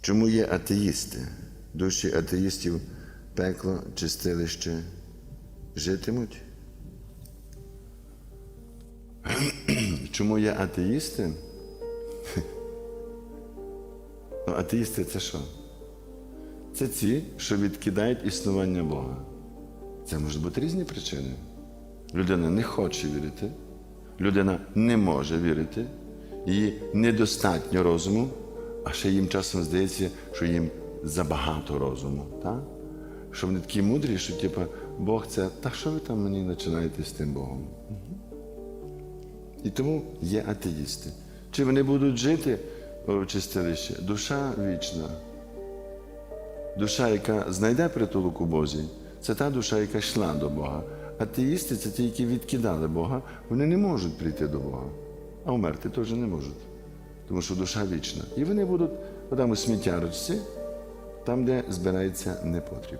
Чому є атеїсти? Душі атеїстів пекло, чистилище житимуть? Чому є атеїсти? Ну, атеїсти це що? Це ті, що відкидають існування Бога. Це можуть бути різні причини. Людина не хоче вірити, людина не може вірити, їй недостатньо розуму, а ще їм часом здається, що їм забагато розуму. Так? Що вони такі мудрі, що типу, Бог це, та що ви там мені починаєте з тим Богом? І тому є атеїсти. Чи вони будуть жити в чистилищі? Душа вічна. Душа, яка знайде притулок у Бозі, це та душа, яка йшла до Бога. Атеїсти це ті, які відкидали Бога, вони не можуть прийти до Бога. А вмерти теж не можуть. Тому що душа вічна. І вони будуть там у сміттярочці, там, де збирається непотріб.